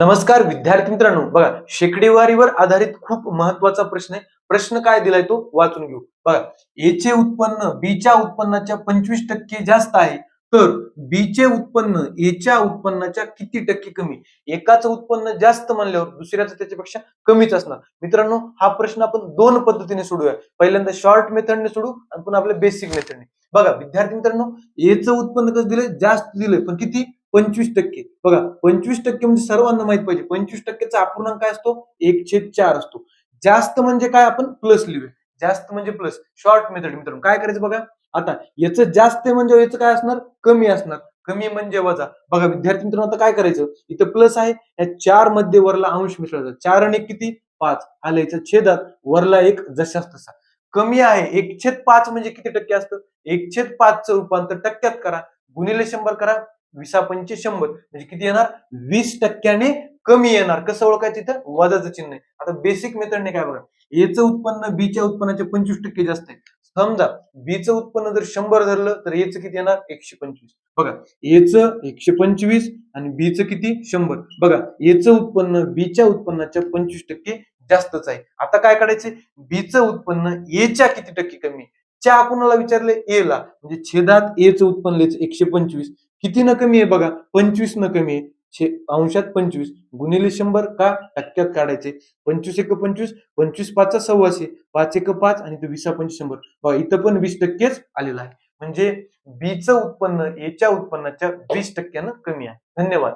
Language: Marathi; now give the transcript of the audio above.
नमस्कार विद्यार्थी मित्रांनो. बघा शेकडेवारीवर आधारित खूप महत्त्वाचा प्रश्न आहे. प्रश्न काय दिलाय तो? वाचून घेऊ. बघा एचे उत्पन्न बीच्या उत्पन्नाच्या पंचवीस टक्के जास्त आहे. तर बीचे चे उत्पन्न एच्या उत्पन्नाच्या किती टक्के कमी? एकाचं उत्पन्न जास्त म्हणल्यावर दुसऱ्याचं त्याच्यापेक्षा कमीच असणार. मित्रांनो हा प्रश्न आपण दोन पद्धतीने सोडूया. पहिल्यांदा शॉर्ट मेथडने सोडू आणि पुन्हा आपल्या बेसिक मेथडने बघा विद्यार्थी मित्रांनो एचं उत्पन्न कसं दिलंय? जास्त दिलंय. पण किती? पंचवीस टक्के. बघा पंचवीस टक्के म्हणजे सर्वांना माहीत पाहिजे. पंचवीस टक्केचा अपूर्णांक काय असतो? एक छेद चार असतो. जास्त म्हणजे काय आपण? प्लस लिहूया. जास्त म्हणजे प्लस शॉर्ट मेथड मित्रांनो. काय करायचं बघा? आता याचं जास्त म्हणजे याचं काय असणार? कमी असणार. कमी म्हणजे वजा. बघा विद्यार्थी मित्रांनो आता काय करायचं? इथं प्लस आहे. या चारमध्ये वरला अंश मिसळायचा चार आणि किती? पाच. आलं याचं छेदात वरला एक जशाच तसा. कमी आहे. एक छेद पाच म्हणजे किती टक्के असतं? एक छेद पाचचं रूपांतर टक्क्यात करा. गुणिले शंभर करा. विसा पंचवीस शंभर म्हणजे किती येणार? वीस टक्क्याने कमी येणार. कसं ओळखायचं इथं? वजाचं चिन्ह आहे. आता बेसिक मेथडने काय बघा. एचं उत्पन्न बीच्या उत्पन्नाचे पंचवीस टक्के जास्त आहे. समजा बीचं उत्पन्न जर शंभर धरलं तर एचं किती येणार? एकशे पंचवीस. बघा एचं एकशे पंचवीस आणि बीचं किती? शंभर. बघा एचं उत्पन्न बीच्या उत्पन्नाच्या पंचवीस टक्के जास्तच आहे. आता काय काढायचे बीचं उत्पन्न एच्या किती टक्के कमी आहे? च्या कुणाला विचारले ए ला. म्हणजे छेदात एचं उत्पन्न लिहायचं एकशे पंचवीस. किती न कमी आहे बघा? पंचवीस न कमी आहे. अंशात पंचवीस. गुणिले शंभर का टक्क्यात काढायचे? पंचवीस एक पंचवीस पंचवीस पाचचा सव्वाशे. पाच एक पाच आणि तो विसा पंचवीस शंभर. बघा इथं पण वीस टक्केच आलेला आहे. म्हणजे बीचं उत्पन्न एच्या उत्पन्नाच्या वीस टक्क्यानं कमी आहे. धन्यवाद.